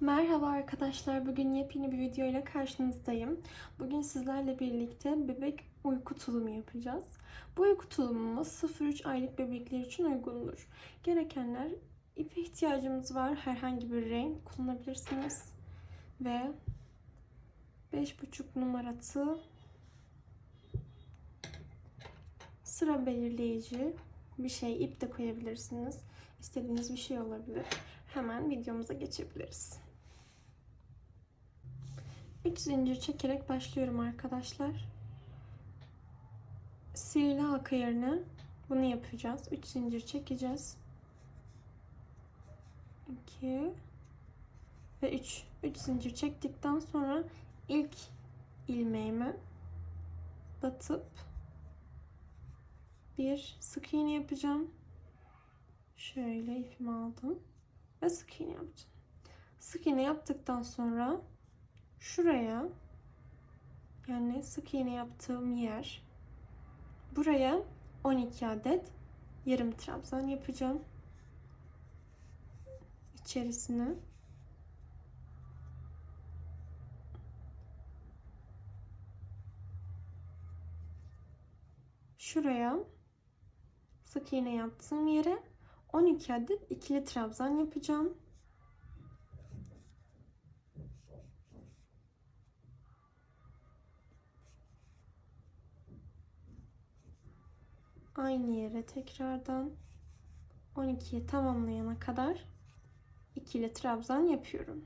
Merhaba arkadaşlar. Bugün yepyeni bir video ile karşınızdayım. Bugün sizlerle birlikte bebek uyku tulumu yapacağız. Bu uyku tulumumuz 0-3 aylık bebekler için uygundur. Gerekenler ipe ihtiyacımız var. Herhangi bir renk kullanabilirsiniz. Ve 5,5 numarası sıra belirleyici bir şey ip de koyabilirsiniz. İstediğiniz bir şey olabilir. Hemen videomuza geçebiliriz. İlk zincir çekerek başlıyorum arkadaşlar. Sihirli halka yerine bunu yapacağız. 3 zincir çekeceğiz. 2 ve 3. 3 zincir çektikten sonra ilk ilmeğime batıp bir sık iğne yapacağım. Şöyle ipimi aldım ve sık iğne yapacağım. Sık iğne yaptıktan sonra şuraya yani sık iğne yaptığım yer buraya 12 adet yarım trabzan yapacağım. İçerisine şuraya sık iğne yaptığım yere 12 adet ikili trabzan yapacağım. Aynı yere tekrardan 12'yi tamamlayana kadar ikili trabzan yapıyorum.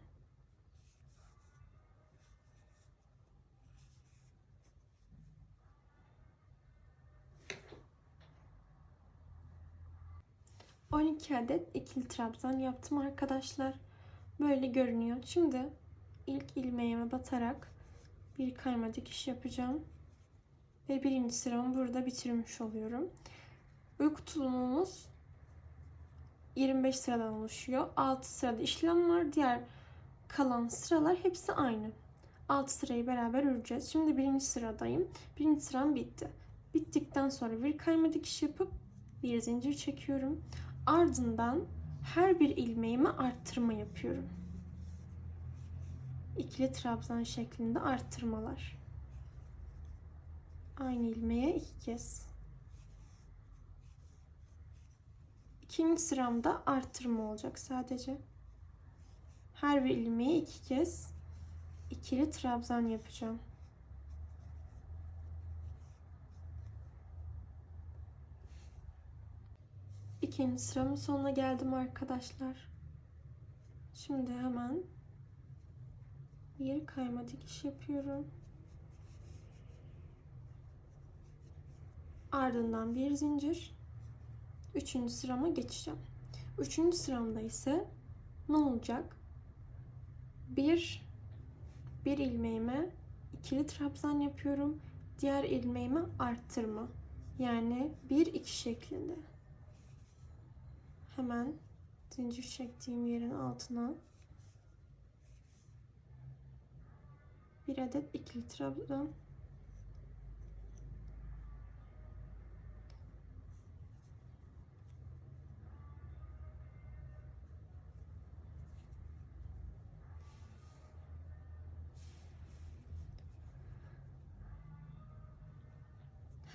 On iki adet ikili trabzan yaptım arkadaşlar. Böyle görünüyor. Şimdi ilk ilmeğime batarak bir kayma dikiş yapacağım. Ve birinci sıramı burada bitirmiş oluyorum. Uyku tulumumuz 25 sıradan oluşuyor. 6 sırada işlem var. Diğer kalan sıralar hepsi aynı. 6 sırayı beraber öreceğiz. Şimdi birinci sıradayım. Birinci sıram bitti. Bittikten sonra bir kayma dikiş yapıp bir zincir çekiyorum. Ardından her bir ilmeğime arttırma yapıyorum. İkili trabzan şeklinde arttırmalar. Aynı ilmeğe iki kez. İkinci sıramda arttırma olacak sadece. Her bir ilmeğe iki kez ikili trabzan yapacağım. İkinci sıramın sonuna geldim arkadaşlar. Şimdi hemen bir kayma dikiş yapıyorum. Ardından bir zincir. Üçüncü sırama geçeceğim. Üçüncü sıramda ise ne olacak? Bir, bir ilmeğime ikili trabzan yapıyorum. Diğer ilmeğime arttırma. Yani bir iki şeklinde. Hemen zincir çektiğim yerin altına bir adet ikili trabzan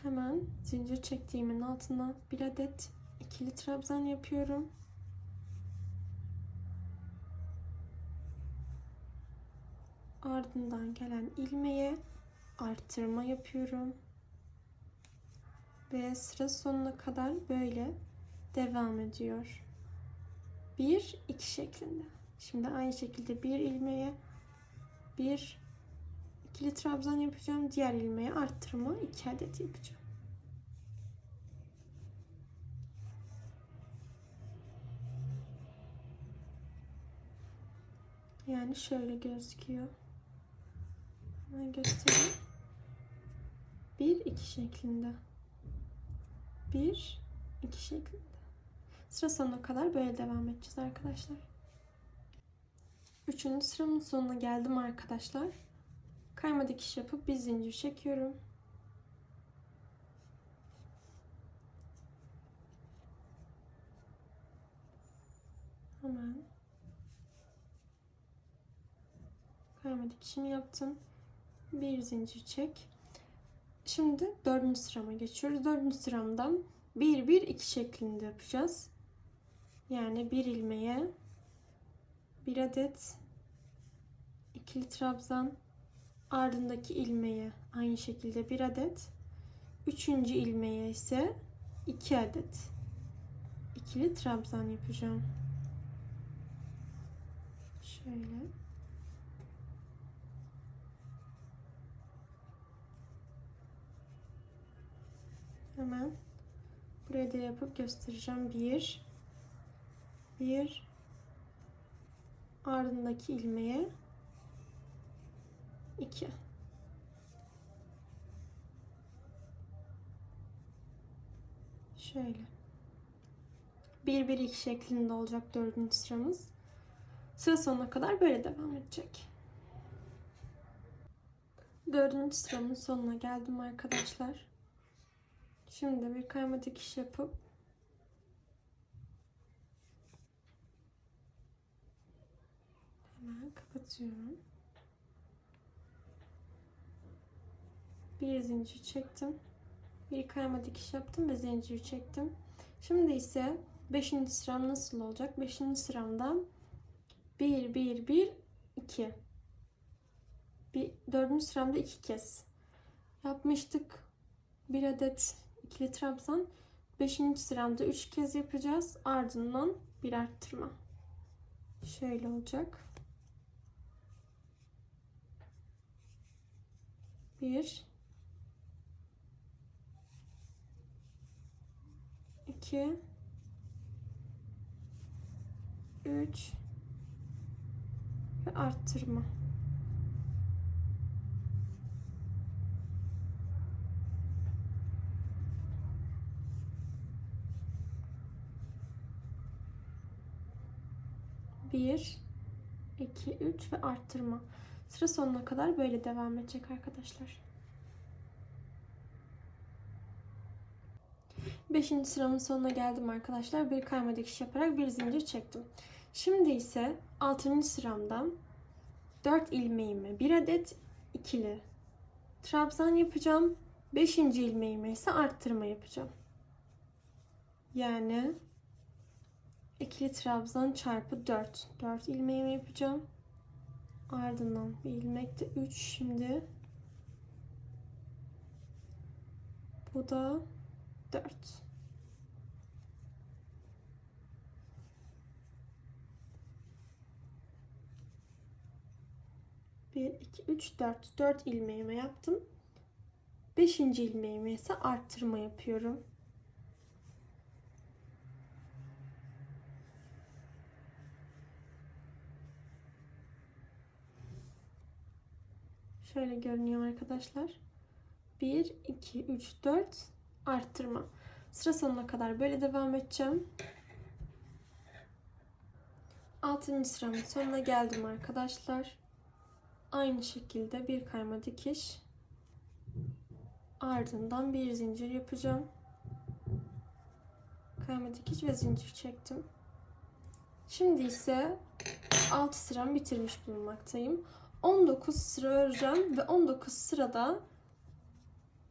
Hemen zincir çektiğimin altına bir adet ikili trabzan yapıyorum. Ardından gelen ilmeğe arttırma yapıyorum. Ve sıra sonuna kadar böyle devam ediyor. Bir, iki şeklinde. Şimdi aynı şekilde bir ilmeğe bir ikili trabzan yapacağım. Diğer ilmeğe arttırma iki adet yapacağım. Yani şöyle gözüküyor. Hemen göstereyim. Bir iki şeklinde. Bir iki şeklinde. Sıra sonuna kadar böyle devam edeceğiz arkadaşlar. Üçüncü sıramın sonuna geldim arkadaşlar. Kayma dikiş yapıp bir zincir çekiyorum. Hemen Kayma dikişimi yaptım. Bir zincir çek. Şimdi dördüncü sırama geçiyoruz. Dördüncü sıramdan 1 1 2 şeklinde yapacağız. Yani bir ilmeğe bir adet ikili trabzan ardındaki ilmeğe aynı şekilde bir adet üçüncü ilmeğe ise iki adet ikili trabzan yapacağım. Şöyle. Hemen buraya da yapıp göstereceğim. Bir, bir, ardındaki ilmeğe iki. Şöyle. Bir, bir, iki şeklinde olacak dördüncü sıramız. Sıra sonuna kadar böyle devam edecek. Dördüncü sıramın sonuna geldim arkadaşlar. Şimdi bir kayma dikiş yapıp hemen kapatıyorum. Bir zincir çektim. Bir kayma dikiş yaptım ve zincir çektim. Şimdi ise 5. sıram nasıl olacak? 5. sıramda 1 1 1 2 bir 4. sıramda 2 kez yapmıştık. Bir adet ikili trabzan. 5. sıramda 3 kez yapacağız. Ardından bir arttırma. Şöyle olacak. 1 2 3 ve arttırma. Bir, iki, üç ve arttırma. Sıra sonuna kadar böyle devam edecek arkadaşlar. Beşinci sıramın sonuna geldim arkadaşlar. Bir kayma dikiş yaparak bir zincir çektim. Şimdi ise 6. sıramdan 4 ilmeğime bir adet ikili trabzan yapacağım. 5. ilmeğime ise arttırma yapacağım. Yani ikili trabzan çarpı 4. 4 ilmeğimi yapacağım. Ardından bir ilmek de 3 şimdi. Bu da 4. 1, 2, 3, 4. 4 ilmeğime yaptım. 5. ilmeğime ise arttırma yapıyorum. Şöyle görünüyor arkadaşlar. 1, 2, 3, 4 arttırma. Sıra sonuna kadar böyle devam edeceğim. 6. sıramın sonuna geldim arkadaşlar. Aynı şekilde bir kayma dikiş. Ardından bir zincir yapacağım. Kayma dikiş ve zincir çektim. Şimdi ise 6 sıram bitirmiş bulunmaktayım. 19 sıra öreceğim ve 19 sırada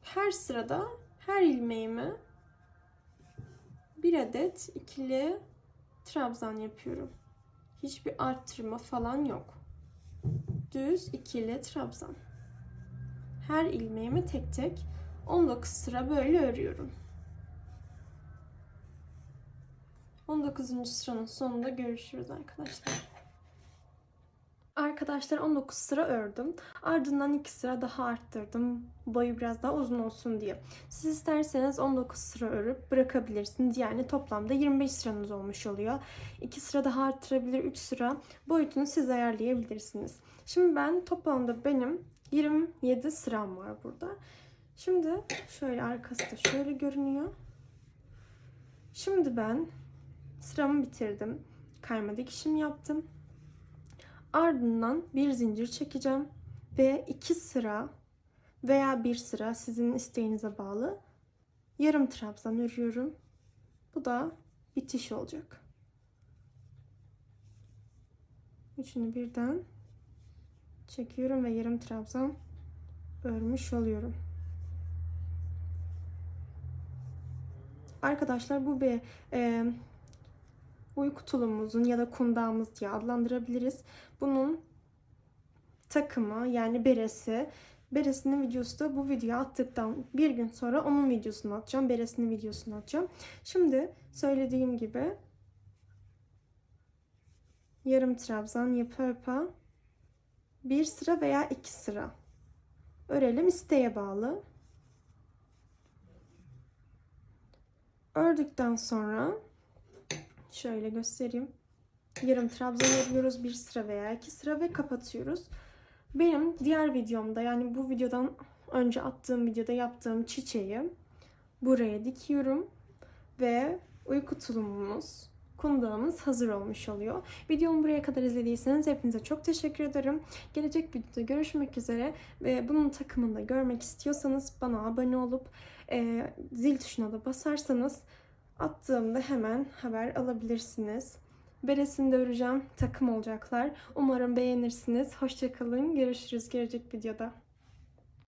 her sırada her ilmeğime bir adet ikili trabzan yapıyorum. Hiçbir arttırma falan yok düz ikili trabzan. Her ilmeğimi tek tek 19 sıra böyle örüyorum. 19. sıranın sonunda görüşürüz arkadaşlar. Arkadaşlar 19 sıra ördüm. Ardından 2 sıra daha arttırdım. Boyu biraz daha uzun olsun diye. Siz isterseniz 19 sıra örüp bırakabilirsiniz. Yani toplamda 25 sıranız olmuş oluyor. 2 sıra daha arttırabilir, 3 sıra boyutunu siz ayarlayabilirsiniz. Şimdi ben toplamda benim 27 sıram var burada. Şimdi şöyle arkası da şöyle görünüyor. Şimdi ben sıramı bitirdim. Kayma dikişim yaptım. Ardından bir zincir çekeceğim ve iki sıra veya bir sıra sizin isteğinize bağlı yarım trabzan örüyorum. Bu da bitiş olacak. Üçünü birden çekiyorum ve yarım trabzan örmüş oluyorum. Arkadaşlar bu bir e, uyku tulumumuzun ya da kundağımız diye adlandırabiliriz. Bunun takımı yani beresi. Beresinin videosu da bu videoyu attıktan bir gün sonra onun videosunu atacağım. Beresinin videosunu atacağım. Şimdi söylediğim gibi yarım trabzan yapa yapa bir sıra veya iki sıra örelim isteğe bağlı. Ördükten sonra şöyle göstereyim. Yarım trabzan örüyoruz bir sıra veya iki sıra ve kapatıyoruz. Benim diğer videomda yani bu videodan önce attığım videoda yaptığım çiçeği buraya dikiyorum ve uyku tulumumuz, kundağımız hazır olmuş oluyor. Videomu buraya kadar izlediyseniz hepinize çok teşekkür ederim. Gelecek videoda görüşmek üzere ve bunun takımını da görmek istiyorsanız bana abone olup e, zil tuşuna da basarsanız attığımda hemen haber alabilirsiniz. Beresini de öreceğim. Takım olacaklar. Umarım beğenirsiniz. Hoşçakalın. Görüşürüz gelecek videoda.